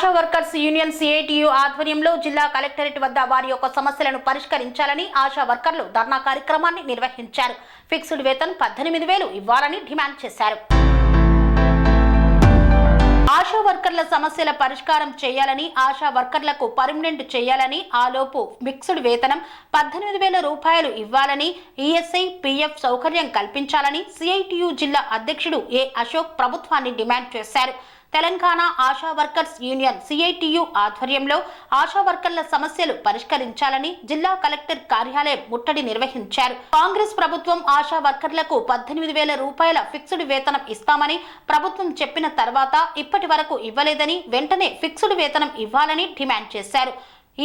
ASHA workers union CITU ఆధ్వర్యంలో జిల్లా collectorate వద్ద వారి యొక్క సమస్యలను పరిష్కరించాలని ఆశా వర్కర్లు ధర్నా కార్యక్రమాన్ని నిర్వహించారు. ఫిక్స్డ్ వేతన్ పద్దెనిమిది వేలు ఇవ్వాలని డిమాండ్ చేశారు. ఆశా వర్కర్ల సమస్యల పరిష్కారం చేయాలని ఆశా వర్కర్లకు పర్మనెంట్ చేయాలని ఆలోపు మిక్స్డ్ వేతనం పద్దెనిమిది వేల రూపాయలు ఇవ్వాలని ఈఎస్ఐ పిఎఫ్ సౌకర్యం కల్పించాలని సిఐటియు జిల్లా అధ్యక్షుడు ఏ అశోక్ ప్రభుత్వాన్ని డిమాండ్ చేశారు. Telangana ASHA workers union CITU ఆధ్వర్యంలో ఆశా వర్కర్ల సమస్యలు పరిష్కరించాలని జిల్లా కలెక్టర్ కార్యాలయం ముట్టడి నిర్వహించారు. కాంగ్రెస్ ప్రభుత్వం ఆశా వర్కర్లకు పద్దెనిమిది వేల రూపాయల ఫిక్స్డ్ వేతనం ఇస్తామని ప్రభుత్వం చెప్పిన తర్వాత ఇప్పటి వరకు ఇవ్వలేదని వెంటనే ఫిక్స్డ్ వేతనం ఇవ్వాలని డిమాండ్ చేశారు.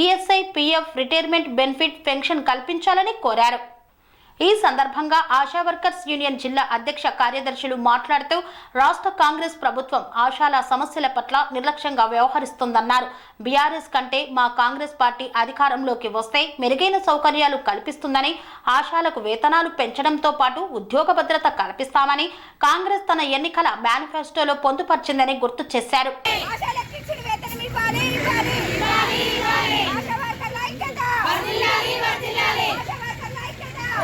ESI PF retirement benefit pension కల్పించాలని కోరారు. ఈ సందర్భంగా ఆశా వర్కర్స్ యూనియన్ జిల్లా అధ్యక్ష కార్యదర్శులు మాట్లాడుతూ రాష్ట్ర కాంగ్రెస్ ప్రభుత్వం ఆశాల సమస్యల పట్ల నిర్లక్ష్యంగా వ్యవహరిస్తుందన్నారు. బీఆర్ఎస్ కంటే మా కాంగ్రెస్ పార్టీ అధికారంలోకి వస్తే మెరుగైన సౌకర్యాలు కల్పిస్తుందని ఆశాలకు వేతనాలు పెంచడంతో పాటు ఉద్యోగ భద్రత కల్పిస్తామని కాంగ్రెస్ తన ఎన్నికల మేనిఫెస్టోలో పొందుపరిచిందని గుర్తు చేశారు ఆశాలకు ఇచ్చిన వేతనం ఇవ్వాలి, ఇవ్వాలి. ఆశా వర్కర్ల ఐక్యత. ఆశా వర్కర్ల ఐక్యత. CITU. CITU. ఆశా వర్కర్ల ఐక్యత. CITU. CITU. ఆశా వర్కర్ల ఐక్యత.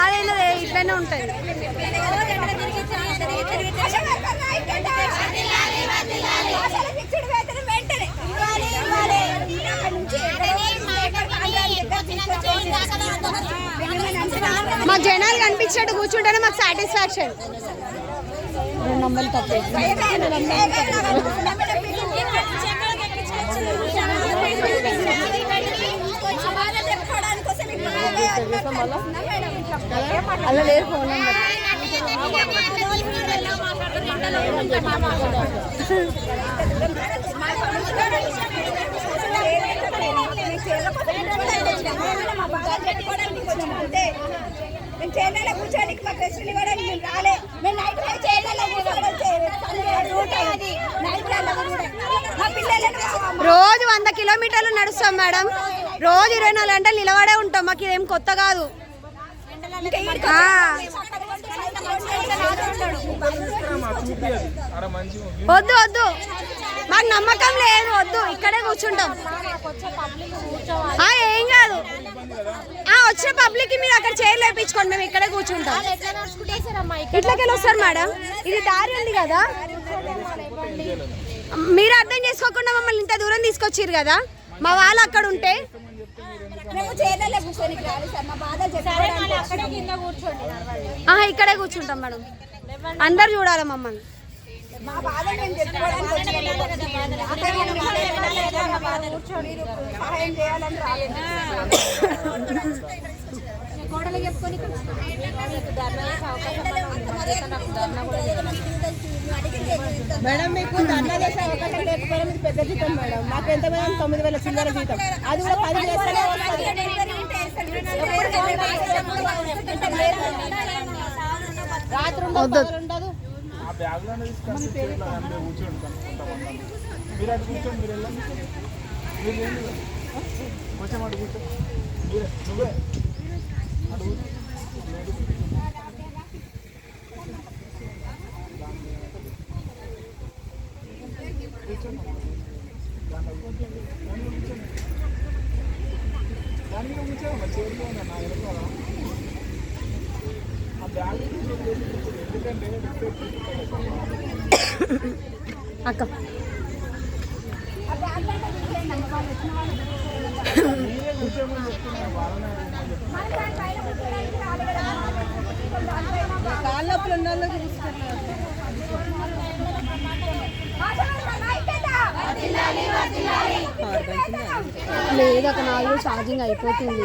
ఇవ్వాలి. అక్కడి ఉంటుంది మా జనాలు కనిపించినట్టు కూర్చుంటేనే మాకు సాటిస్ఫాక్షన్ రెండు అలా లేదు ఫోన్ నెంబర్ మేము చేయాలి కూర్చోడానికి మేము రాలే మేము నైట్ చేయాలి రోజు వంద కిలోమీటర్లు నడుస్తాం మేడం. రోజు ఇరవై నాలుగు గంటలు నిలబడే ఉంటాం. మాకు ఇదేం కొత్త కాదు. వద్దు వద్దు. మాకు నమ్మకం లేదు వద్దు. ఇక్కడే కూర్చుంటాం. ఆ, ఏం కాదు. ఆ, వచ్చిన పబ్లిక్ మీరు అక్కడ చైర్ లేపించుకోండి మేము ఇక్కడే కూర్చుంటాం. ఇట్లకెళ్ళి వస్తారు మేడం? ఇది దారి ఉంది కదా? మీరు అర్థం చేసుకోకుండా మమ్మల్ని ఇంత దూరం తీసుకొచ్చిర్రు కదా? మా వాళ్ళు అక్కడ ఉంటే మేము సార్ మా ఇక్కడే కూర్చుంటాం మేడం. అందరు చూడాలి మమ్మల్ని? మా మేము చెప్పుకోవడానికి సహాయం చేయాలని రాలేదు. మేడం మీకు ధర్నా చేసే అవకాశం లేకపోయినా మీకు పెద్ద జీతం మేడం. మాకు ఎంత మేడం? తొమ్మిది వేల చిల్లర జీతం. అది కూడా పది కూర్చోండి. దాని మీద కూర్చోమ్మా చైర్లో ఉన్నా నా వెనకాల ఆ బ్యాగ్ ఎందుకంటే అక్క. మీరే ఉన్న వాళ్ళకి లేదు అక్కడ నాలుగు ఛార్జింగ్ అయిపోతుంది.